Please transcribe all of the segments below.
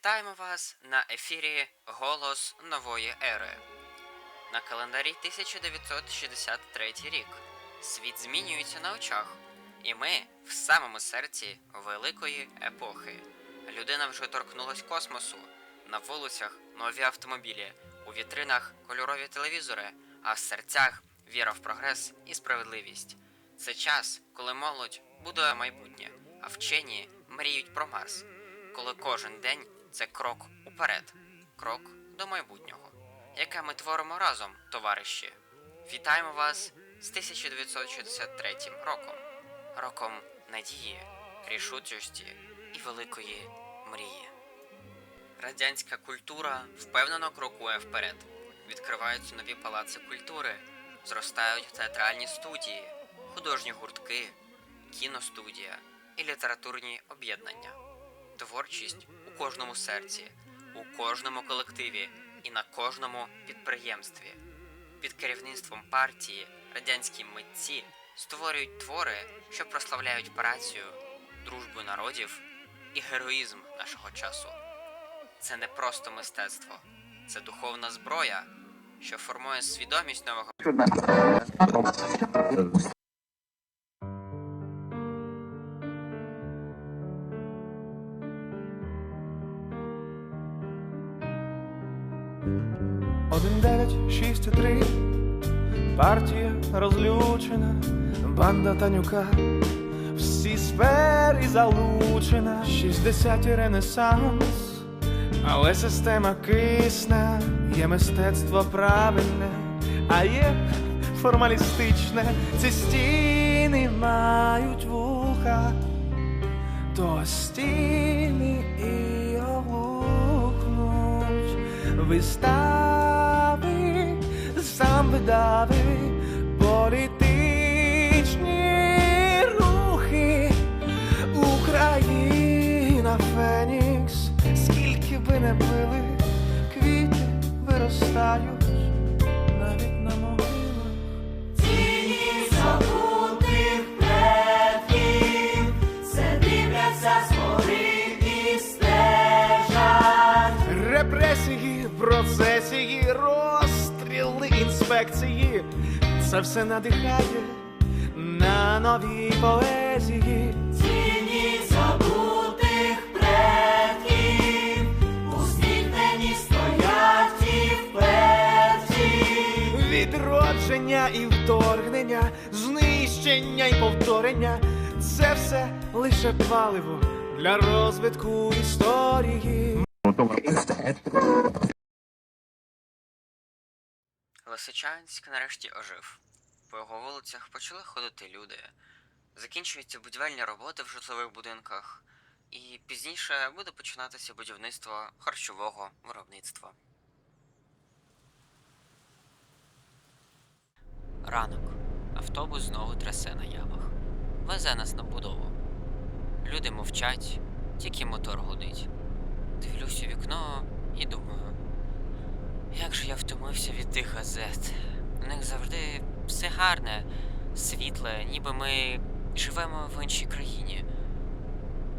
Вітаємо вас на ефірі Голос нової ери. На календарі 1963 рік. Світ змінюється на очах, і ми в самому серці великої епохи. Людина вже торкнулась космосу. На вулицях нові автомобілі, у вітринах кольорові телевізори, а в серцях віра в прогрес і справедливість. Це час, коли молодь будує майбутнє, а вчені мріють про Марс. Коли кожен день це крок уперед, крок до майбутнього, яке ми творимо разом, товариші. Вітаємо вас з 1963 роком, роком надії, рішучості і великої мрії. Радянська культура впевнено крокує вперед. Відкриваються нові палаци культури, зростають театральні студії, художні гуртки, кіностудія і літературні об'єднання. Творчість кожному серці, у кожному колективі і на кожному підприємстві. Під керівництвом партії радянські митці створюють твори, що прославляють працю, дружбу народів і героїзм нашого часу. Це не просто мистецтво, це духовна зброя, що формує свідомість нового 203 партія розлючена, банда танюка, всі сфері залучена, 60 ренесанс, але система кисне, є мистецтво правильне, а є формалістичне, ці стіни мають вуха, то стіни і облукнуть вистав сам видави, політичні рухи, Україна, Фенікс, скільки би не били, квіти виростають інспекції. Це все надихає на нові поезії. Тіні забутих предків, усміхнені стоять і вперті. Відродження і вторгнення, знищення і повторення. Це все лише паливо для розвитку історії. Лисичанськ нарешті ожив. По його вулицях почали ходити люди. Закінчуються будівельні роботи в житлових будинках, і пізніше буде починатися будівництво харчового виробництва. Ранок. Автобус знову трясе на ямах. Везе нас на будову. Люди мовчать, тільки мотор гудить. Дивлюсь у вікно і думаю, як же я втомився від тих газет. У них завжди все гарне, світле, ніби ми живемо в іншій країні.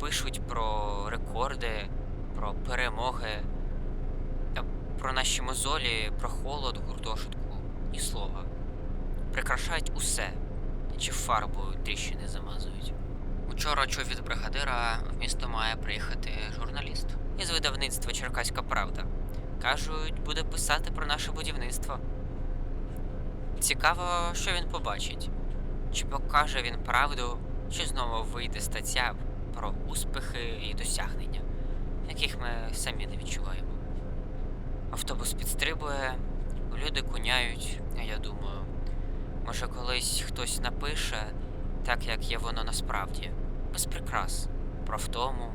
Пишуть про рекорди, про перемоги, про наші мозолі, про холод в гуртожитку, ні слова. Прикрашають усе, чи фарбою тріщини замазують. Учора чув від бригадира в місто має приїхати журналіст із видавництва Черкаська Правда. Кажуть, буде писати про наше будівництво. Цікаво, що він побачить. Чи покаже він правду, чи знову вийде стаття про успіхи і досягнення, яких ми самі не відчуваємо. Автобус підстрибує, люди куняють, я думаю, може колись хтось напише, так як є воно насправді, без прикрас, про втому,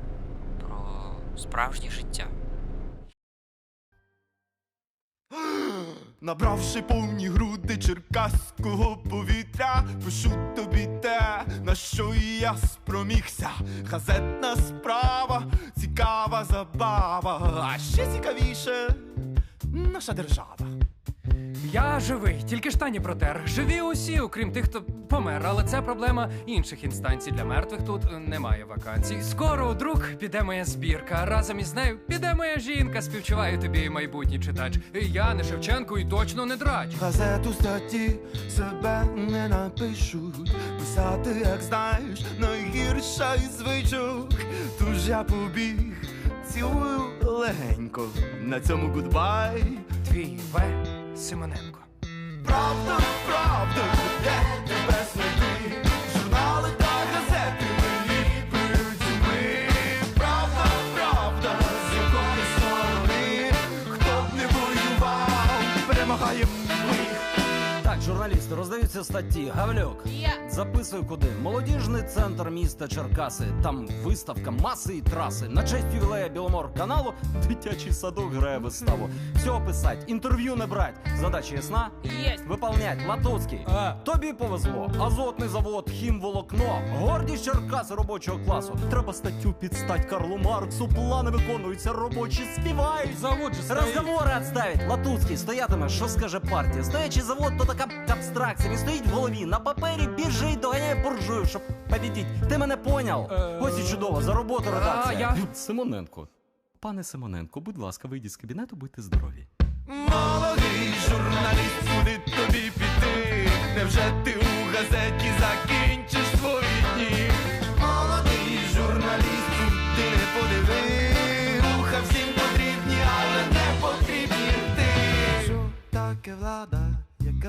про справжнє життя. Набравши повні груди черкаського повітря, пишу тобі те, на що і я спромігся. Газетна справа, цікава забава, а ще цікавіше наша держава. Я живий, тільки штані протер. Живі усі, окрім тих, хто помер. Але це проблема інших інстанцій. Для мертвих тут е, немає вакансій. Скоро у друг піде моя збірка. Разом із нею піде моя жінка. Співчуваю тобі, майбутній читач. Я не Шевченко і точно не драч. Газету статті себе не напишуть. Писати, як знаєш, найгірша із звичок. Тож я побіг, цілую легенько. На цьому гудбай. Твій В. Симоненко. Правда, правда, де тебе Журналісти, роздаються статті. Гавлюк. Записуй куди. Молодіжний центр міста Черкаси. Там виставка маси і траси. На честь ювілея Біломор каналу дитячий садок грає виставу. Все писать, інтерв'ю не брать. Задача ясна? Есть. Виповнять. Латуцький. А. Тобі повезло. Азотний завод, хімволокно. Гордість Черкаси робочого класу. Треба статтю підстать Карлу Марксу. Плани виконуються, робочі співають. Завод же стоїть. Розговори отставить. Латуцький стоятиме, що скаже партія. Стоячий завод то така абстракція. Він стоїть в голові. На папері біжить, доганяє буржую, щоб побідіть. Ти мене поняв? Е, Ось і чудово, за роботу редакція. я- Симоненко. Пане Симоненко, будь ласка, вийдіть з кабінету, будьте здорові. Молодий журналіст, куди тобі піти? Невже ти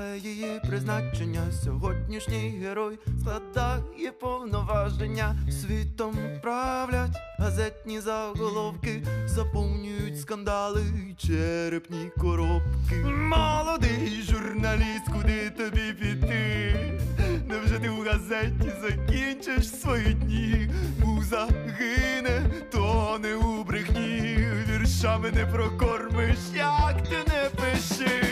Яке її призначення? Сьогоднішній герой складає повноваження, світом правлять газетні заголовки, заповнюють скандали, черепні коробки. Молодий журналіст, куди тобі піти? Невже ти в газеті закінчиш свої дні? Муза гине, тоне у брехні, віршами не прокормиш, як ти не пиши.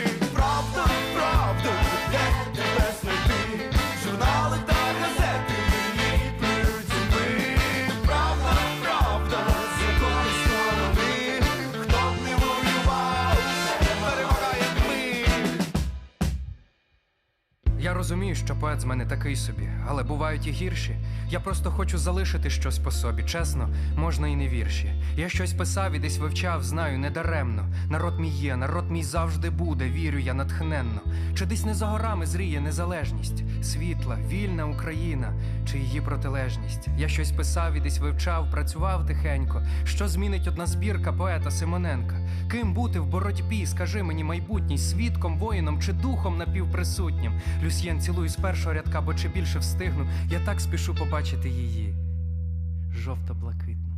Розумію, що поет з мене такий собі, але бувають і гірші. Я просто хочу залишити щось по собі. Чесно, можна і не вірші. Я щось писав і десь вивчав, знаю, недаремно. Народ мій є, народ мій завжди буде, вірю я натхненно. Чи десь не за горами зріє незалежність, світла, вільна Україна, чи її протилежність? Я щось писав і десь вивчав, працював тихенько. Що змінить одна збірка поета Симоненка? Ким бути в боротьбі? Скажи мені, майбутній, свідком, воїном чи духом напівприсутнім? Люсьєн, цілую з першого рядка, бо чи більше встигну. Я так спішу побачити її. Жовто-блакитну.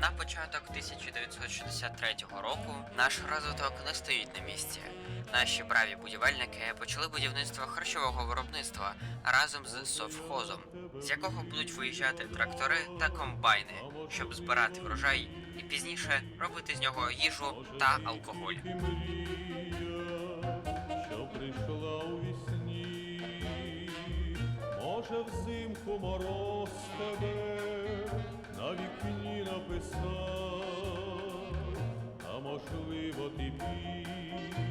На початок 1963 року наш розвиток не стоїть на місці. Наші браві будівельники почали будівництво харчового виробництва разом з совхозом, з якого будуть виїжджати трактори та комбайни, щоб збирати врожай і пізніше робити з нього їжу та алкоголь. може взимку мороз тебе на вікні написав, а можливо ти пісня,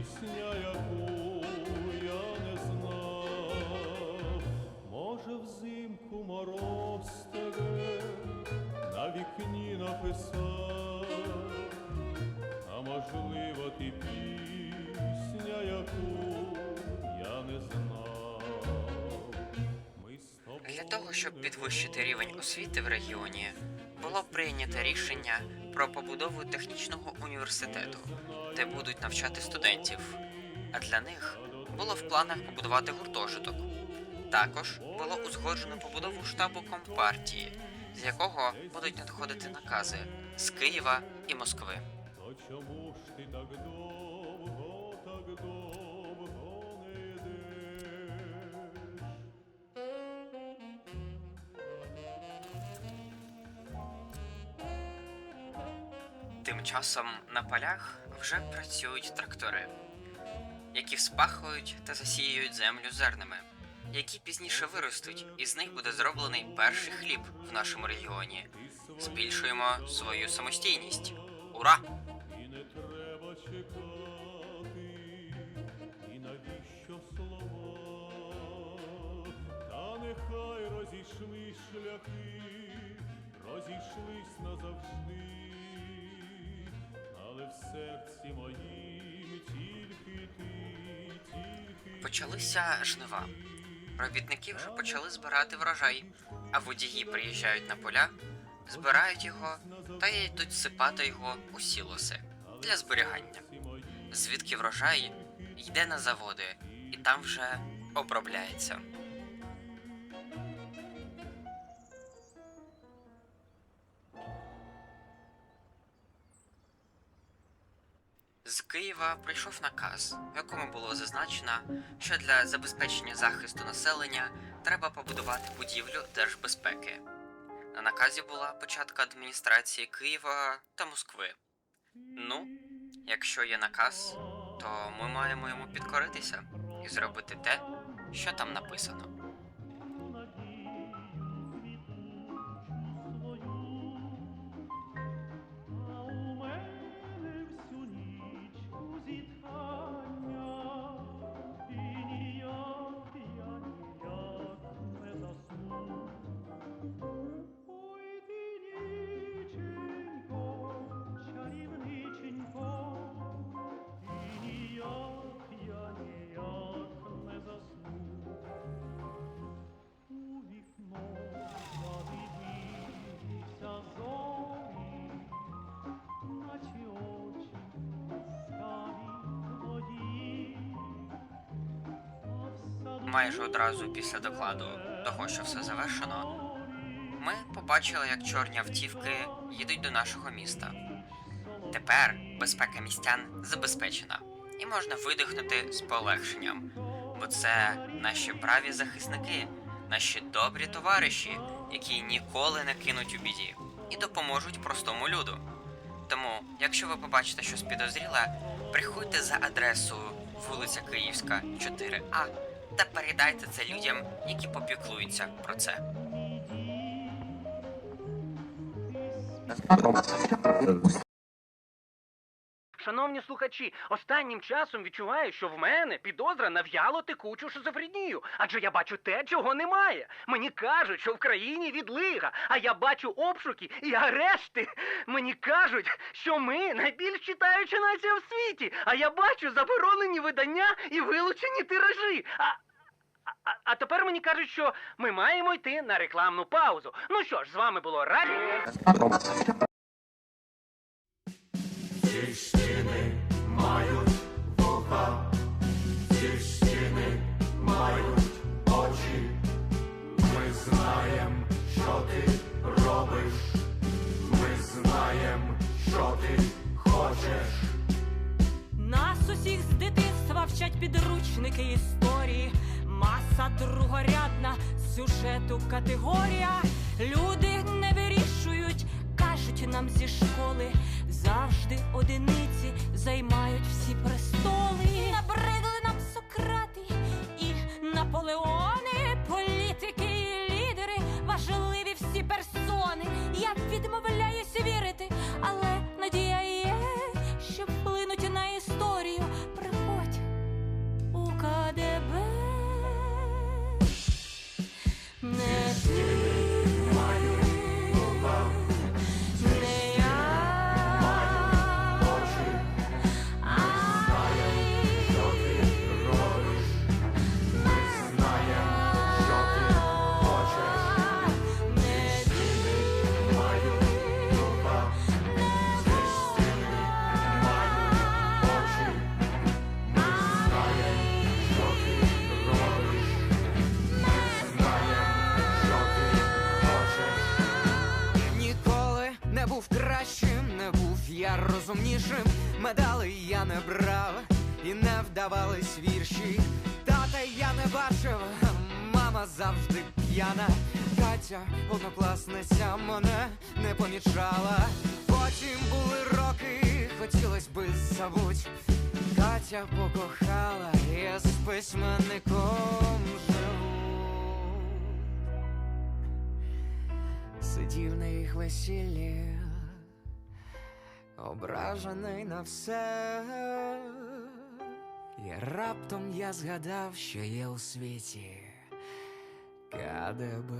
того, щоб підвищити рівень освіти в регіоні, було прийнято рішення про побудову технічного університету, де будуть навчати студентів. А для них було в планах побудувати гуртожиток. Також було узгоджено побудову штабу компартії, з якого будуть надходити накази з Києва і Москви. Часом на полях вже працюють трактори, які вспахують та засіюють землю зернами. які пізніше виростуть, і з них буде зроблений перший хліб в нашому регіоні. Збільшуємо свою самостійність. Ура! І не треба чекати, і навіщо слова, та нехай розійшлись шляхи, розійшлись назавжди, але в серці моїм тільки ти, тільки Почалися жнива. Робітники вже почали збирати врожай, а водії приїжджають на поля, збирають його та йдуть сипати його у сілоси для зберігання. Звідки врожай йде на заводи і там вже обробляється. Києва прийшов наказ, в якому було зазначено, що для забезпечення захисту населення треба побудувати будівлю держбезпеки. На наказі була початка адміністрації Києва та Москви. Ну, якщо є наказ, то ми маємо йому підкоритися і зробити те, що там написано. Майже одразу після докладу того, що все завершено, ми побачили, як чорні автівки їдуть до нашого міста. Тепер безпека містян забезпечена, і можна видихнути з полегшенням, бо це наші браві захисники, наші добрі товариші, які ніколи не кинуть у біді і допоможуть простому люду. Тому, якщо ви побачите щось підозріле, приходьте за адресою вулиця Київська, 4А та передайте це людям, які попіклуються про це. Шановні слухачі, останнім часом відчуваю, що в мене підозра на в'яло текучу шизофренію, адже я бачу те, чого немає. Мені кажуть, що в країні відлига, а я бачу обшуки і арешти. Мені кажуть, що ми найбільш читаюча нація в світі, а я бачу заборонені видання і вилучені тиражі. А, а, а тепер мені кажуть, що ми маємо йти на рекламну паузу. Ну що ж, з вами було радіо. Ми знаєм, що ти робиш. Ми знаєм, що ти хочеш. Нас усіх з дитинства вчать підручники історії. Маса другорядна сюжету категорія. Люди не вирішують, кажуть нам зі школи. Завжди одиниці займають всі престоли. найсумнішим медалей я не брав, і не вдавались вірші. Тата я не бачив, мама завжди п'яна. Катя, однокласниця мене не помічала. Потім були роки, хотілось би забуть. Катя покохала, я з письменником живу. Сидів на їх весіллі ображений на все. І раптом я згадав, що є у світі КДБ.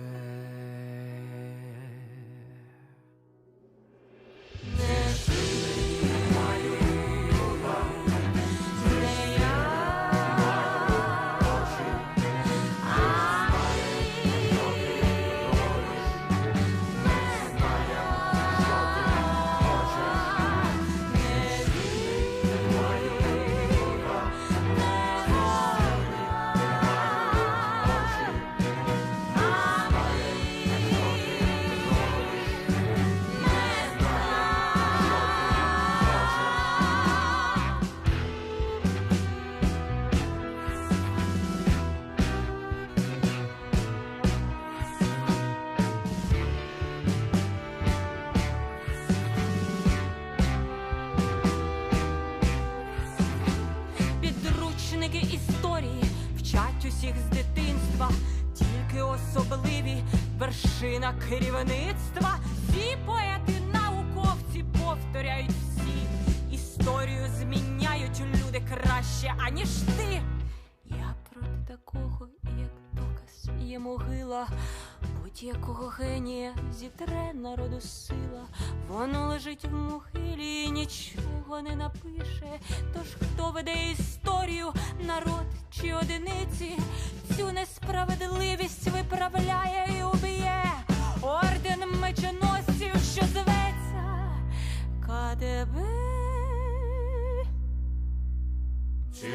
Керівництва. Всі поети, науковці повторяють всі. Історію зміняють люди краще, аніж ти. Я проти такого, як доказ є могила. Будь-якого генія зітре народу сила. Воно лежить в могилі і нічого не напише. Тож хто веде історію, народ чи одиниці, цю несправедливість виправляє і уб'є. Орден мечоносців, що зветься КДБ. Чи